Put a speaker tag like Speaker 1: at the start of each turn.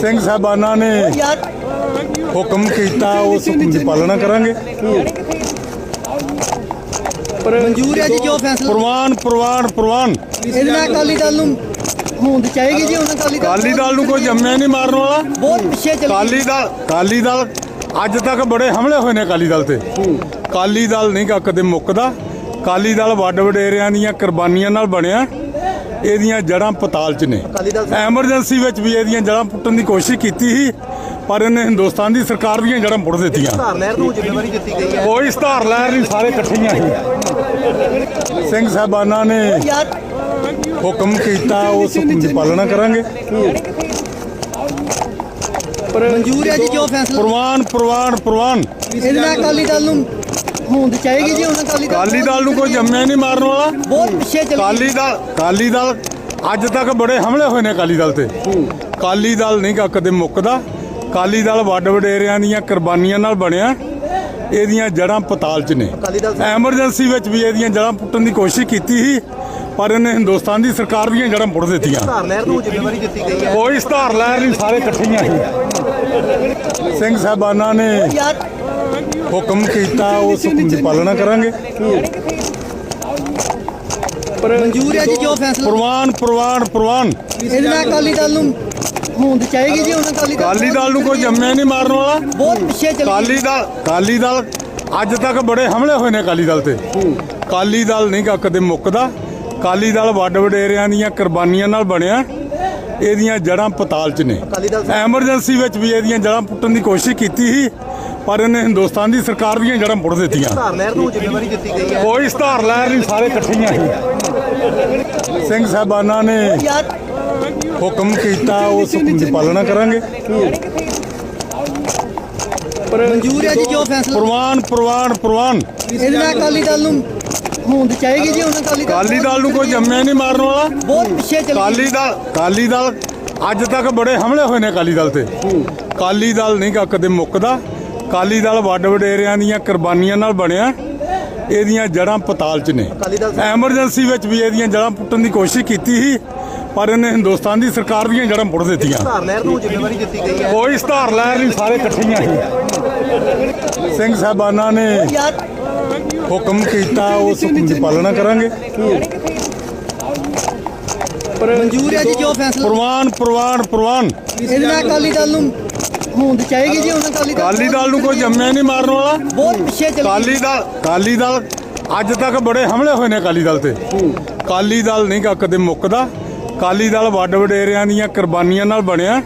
Speaker 1: ਸਿੰਘ ਸਾਹਿਬਾਨਾਂ ਨੇ ਹੁਕਮ ਕੀਤਾ ਉਸ ਹੁਕਮ ਦੀ ਪਾਲਣਾ ਕਰਾਂਗੇ।
Speaker 2: ਮਨਜ਼ੂਰ ਹੈ ਜੀ ਜੋ ਫੈਸਲਾ
Speaker 1: ਪ੍ਰਵਾਨ ਪ੍ਰਵਾਨ ਪ੍ਰਵਾਨ।
Speaker 2: ਇਹਦੇ ਨਾਲ ਅਕਾਲੀ ਦਲ ਨੂੰ ਹੋਂਦ ਚਾਹੀਗੀ ਜੀ ਉਹਨਾਂ ਅਕਾਲੀ ਦਲ
Speaker 1: ਕਾਲੀ ਦਲ ਨੂੰ ਕੋਈ ਜੰਮਿਆ ਨਹੀਂ ਮਾਰਨ ਵਾਲਾ।
Speaker 2: ਬਹੁਤ ਪਿੱਛੇ ਚਲੇ
Speaker 1: ਕਾਲੀ ਦਲ ਕਾਲੀ ਦਲ ਅੱਜ ਤੱਕ ਬੜੇ ਹਮਲੇ ਹੋਏ ਨੇ ਕਾਲੀ ਦਲ ਤੇ। ਕਾਲੀ ਦਲ ਨਹੀਂ ਕਦੇ ਮੁੱਕਦਾ। ਕਾਲੀ ਦਲ ਵੱਡ ਵਡੇਰਿਆਂ ਦੀਆਂ ਕੁਰਬਾਨੀਆਂ ਨਾਲ ਬਣਿਆ। ਇਹਦੀਆਂ ਜੜਾਂ ਪਤਾਲ 'ਚ ਨੇ। ਐਮਰਜੈਂਸੀ ਵਿੱਚ ਵੀ ਇਹਦੀਆਂ ਜੜਾਂ ਪੁੱਟਣ ਦੀ ਕੋਸ਼ਿਸ਼ ਕੀਤੀ ਸੀ ਪਰ ਇਹਨੇ ਹਿੰਦੁਸਤਾਨ ਦੀ ਸਰਕਾਰ ਦੀਆਂ ਜੜਾਂ ਪੁੱਟ ਦਿੱਤੀਆਂ।
Speaker 2: ਧਾਰ ਲਹਿਰ ਨੂੰ ਜ਼ਿੰਮੇਵਾਰੀ ਦਿੱਤੀ ਗਈ ਹੈ।
Speaker 1: ਕੋਈ ਸਧਾਰ ਲਹਿਰ ਨਹੀਂ ਸਾਰੇ ਇਕੱਠੀਆਂ ਸੀ। ਸਿੰਘ ਸਾਹਿਬਾਨਾਂ ਨੇ ਹੁਕਮ ਕੀਤਾ ਉਸ ਹੁਕਮ ਦੀ ਪਾਲਣਾ ਕਰਾਂਗੇ।
Speaker 2: ਮਨਜ਼ੂਰ ਹੈ ਜੀ ਜੋ ਫੈਸਲਾ
Speaker 1: ਪ੍ਰਵਾਨ ਪ੍ਰਵਾਨ ਪ੍ਰਵਾਨ।
Speaker 2: ਇਹਦੇ ਨਾਲ ਅਕਾਲੀ ਦਲ ਨੂੰ ਹੋਂਦ ਚਾਹੀਗੀ ਜੀ ਉਹਨਾਂ ਦਲ?
Speaker 1: ਕਾਲੀ ਦਲ ਨੂੰ ਕੋਈ ਜੰਮਿਆ ਨਹੀਂ ਮਾਰਨ ਵਾਲਾ।
Speaker 2: ਬਹੁਤ ਪਿੱਛੇ ਚਲੇ
Speaker 1: ਕਾਲੀ ਦਲ ਕਾਲੀ ਦਲ ਅੱਜ ਤੱਕ ਬੜੇ ਹਮਲੇ ਹੋਏ ਨੇ ਕਾਲੀ ਦਲ ਤੇ। ਕਾਲੀ ਦਲ ਨਹੀਂ ਕਦੇ ਮੁੱਕਦਾ। ਕਾਲੀ ਦਲ ਵੱਡ ਵਡੇਰਿਆਂ ਦੀਆਂ ਕੁਰਬਾਨੀਆਂ ਨਾਲ ਬਣਿਆ। ਇਹਦੀਆਂ ਜੜਾਂ ਪਤਾਲ 'ਚ ਨੇ। ਐਮਰਜੈਂਸੀ ਵਿੱਚ ਵੀ ਇਹਦੀਆਂ ਜੜਾਂ ਪੁੱਟਣ ਦੀ ਕੋਸ਼ਿਸ਼ ਕੀਤੀ ਸੀ ਪਰ ਇਹਨੇ ਹਿੰਦੁਸਤਾਨ ਦੀ ਸਰਕਾਰ ਦੀਆਂ ਜੜਾਂ ਪੁੱਟ ਦਿੱਤੀਆਂ।
Speaker 2: ਧਾਰ ਲਹਿਰ ਨੂੰ ਜ਼ਿੰਮੇਵਾਰੀ ਦਿੱਤੀ ਗਈ ਹੈ।
Speaker 1: ਕੋਈ ਸਧਾਰ ਲਹਿਰ ਨਹੀਂ ਸਾਰੇ ਇਕੱਠੀਆਂ ਸੀ ਸਿੰਘ ਸਾਹਿਬਾਨਾਂ ਨੇ ਹੁਕਮ ਕੀਤਾ ਉਸ ਹੁਕਮ ਦੀ ਪਾਲਣਾ ਕਰਾਂਗੇ।
Speaker 2: ਮਨਜ਼ੂਰ ਹੈ ਜੀ ਜੋ ਫੈਸਲਾ
Speaker 1: ਪ੍ਰਵਾਨ ਪ੍ਰਵਾਨ ਪ੍ਰਵਾਨ।
Speaker 2: ਇਹਦੇ ਨਾਲ ਅਕਾਲੀ ਦਲ ਨੂੰ ਹੋਂਦ ਚਾਹੀਗੀ ਜੀ ਉਹਨਾਂ ਅਕਾਲੀ ਦਲ
Speaker 1: ਕਾਲੀ ਦਲ ਨੂੰ ਕੋਈ ਜੰਮਿਆ ਨਹੀਂ ਮਾਰਨ ਵਾਲਾ।
Speaker 2: ਬਹੁਤ ਪਿੱਛੇ ਚਲੇ
Speaker 1: ਕਾਲੀ ਦਲ ਕਾਲੀ ਦਲ ਅੱਜ ਤੱਕ ਬੜੇ ਹਮਲੇ ਹੋਏ ਨੇ ਕਾਲੀ ਦਲ ਤੇ। ਕਾਲੀ ਦਲ ਨਹੀਂ ਗਾ ਕਦੇ ਮੁੱਕਦਾ। ਕਾਲੀ ਦਲ ਵੱਡ ਵਡੇਰਿਆਂ ਦੀਆਂ ਕੁਰਬਾਨੀਆਂ ਨਾਲ ਬਣਿਆ। ਇਹਦੀਆਂ ਜੜਾਂ ਪਤਾਲ 'ਚ ਨੇ।
Speaker 2: ਅਕਾਲੀ
Speaker 1: ਐਮਰਜੈਂਸੀ ਵਿੱਚ ਵੀ ਇਹਦੀਆਂ ਜੜਾਂ ਪੁੱਟਣ ਦੀ ਕੋਸ਼ਿਸ਼ ਕੀਤੀ ਸੀ। ਪਰ ਇਹਨੇ ਹਿੰਦੁਸਤਾਨ ਦੀ ਸਰਕਾਰ ਦੀਆਂ ਜੜਾਂ ਪੁੱਟ ਦਿੱਤੀਆਂ।
Speaker 2: ਧਾਰ ਲਹਿਰ ਨੂੰ ਜ਼ਿੰਮੇਵਾਰੀ ਦਿੱਤੀ ਗਈ ਹੈ।
Speaker 1: ਕੋਈ ਸਧਾਰ ਲਹਿਰ ਨਹੀਂ ਸਾਰੇ ਇਕੱਠੀਆਂ ਸੀ ਸਿੰਘ ਸਾਹਿਬਾਨਾਂ ਨੇ ਹੁਕਮ ਕੀਤਾ ਉਸ ਹੁਕਮ ਦੀ ਪਾਲਣਾ ਕਰਾਂਗੇ।
Speaker 2: ਮਨਜ਼ੂਰ ਹੈ ਜੀ ਜੋ ਫੈਸਲਾ
Speaker 1: ਪ੍ਰਵਾਨ ਪ੍ਰਵਾਨ ਪ੍ਰਵਾਨ।
Speaker 2: ਇਹਦੇ ਨਾਲ ਅਕਾਲੀ ਦਲ ਨੂੰ ਹੋਂਦ ਚਾਹੀਗੀ ਜੀ ਉਹਨਾਂ ਅਕਾਲੀ ਦਲ
Speaker 1: ਕਾਲੀ ਦਲ ਨੂੰ ਕੋਈ ਜੰਮਿਆ ਨਹੀਂ ਮਾਰਨ ਵਾਲਾ।
Speaker 2: ਬਹੁਤ ਪਿੱਛੇ ਚਲੇ
Speaker 1: ਕਾਲੀ ਦਲ ਕਾਲੀ ਦਲ ਅੱਜ ਤੱਕ ਬੜੇ ਹਮਲੇ ਹੋਏ ਨੇ ਕਾਲੀ ਦਲ ਤੇ। ਕਾਲੀ ਦਲ ਨਹੀਂ ਕਦੇ ਮੁੱਕਦਾ। ਕਾਲੀ ਦਲ ਵੱਡ ਵਡੇਰਿਆਂ ਦੀਆਂ ਕੁਰਬਾਨੀਆਂ ਨਾਲ ਬਣਿਆ। ਇਹਦੀਆਂ ਜੜਾਂ ਪਤਾਲ 'ਚ ਨੇ। ਐਮਰਜੈਂਸੀ ਵਿੱਚ ਵੀ ਇਹਦੀਆਂ ਜੜਾਂ ਪੁੱਟਣ ਦੀ ਕੋਸ਼ਿਸ਼ ਕੀਤੀ ਸੀ ਪਰ ਇਹਨੇ ਹਿੰਦੁਸਤਾਨ ਦੀ ਸਰਕਾਰ ਦੀਆਂ ਜੜਾਂ ਪੁੱਟ ਦਿੱਤੀਆਂ।
Speaker 2: ਧਾਰ ਲਹਿਰ ਨੂੰ ਜ਼ਿੰਮੇਵਾਰੀ ਦਿੱਤੀ ਗਈ ਹੈ।
Speaker 1: ਕੋਈ ਸਧਾਰ ਲਹਿਰ ਨਹੀਂ ਸਾਰੇ ਇਕੱਠੀਆਂ ਸੀ ਸਿੰਘ ਸਾਹਿਬਾਨਾਂ ਨੇ ਹੁਕਮ ਕੀਤਾ ਉਸ ਹੁਕਮ ਦੀ ਪਾਲਣਾ ਕਰਾਂਗੇ।
Speaker 2: ਮਨਜ਼ੂਰ ਹੈ ਜੀ ਜੋ ਫੈਸਲਾ
Speaker 1: ਪ੍ਰਵਾਨ ਪ੍ਰਵਾਨ ਪ੍ਰਵਾਨ।
Speaker 2: ਇਹਦੇ ਨਾਲ ਅਕਾਲੀ ਦਲ ਨੂੰ ਹੋਂਦ ਚਾਹੀਗੀ ਜੀ ਉਹਨਾਂ ਅਕਾਲੀ ਦਲ
Speaker 1: ਕਾਲੀ ਦਲ ਨੂੰ ਕੋਈ ਜੰਮਿਆ ਨਹੀਂ ਮਾਰਨ ਵਾਲਾ।
Speaker 2: ਬਹੁਤ ਪਿੱਛੇ ਚਲੇ
Speaker 1: ਕਾਲੀ ਦਲ ਕਾਲੀ ਦਲ ਅੱਜ ਤੱਕ ਬੜੇ ਹਮਲੇ ਹੋਏ ਨੇ ਕਾਲੀ ਦਲ ਤੇ। ਕਾਲੀ ਦਲ ਨਹੀਂ ਗਾ ਕਦੇ ਮੁੱਕਦਾ। ਕਾਲੀ ਦਲ ਵੱਡ ਵਡੇਰਿਆਂ ਦੀਆਂ ਕੁਰਬਾਨੀਆਂ ਨਾਲ ਬਣਿਆ।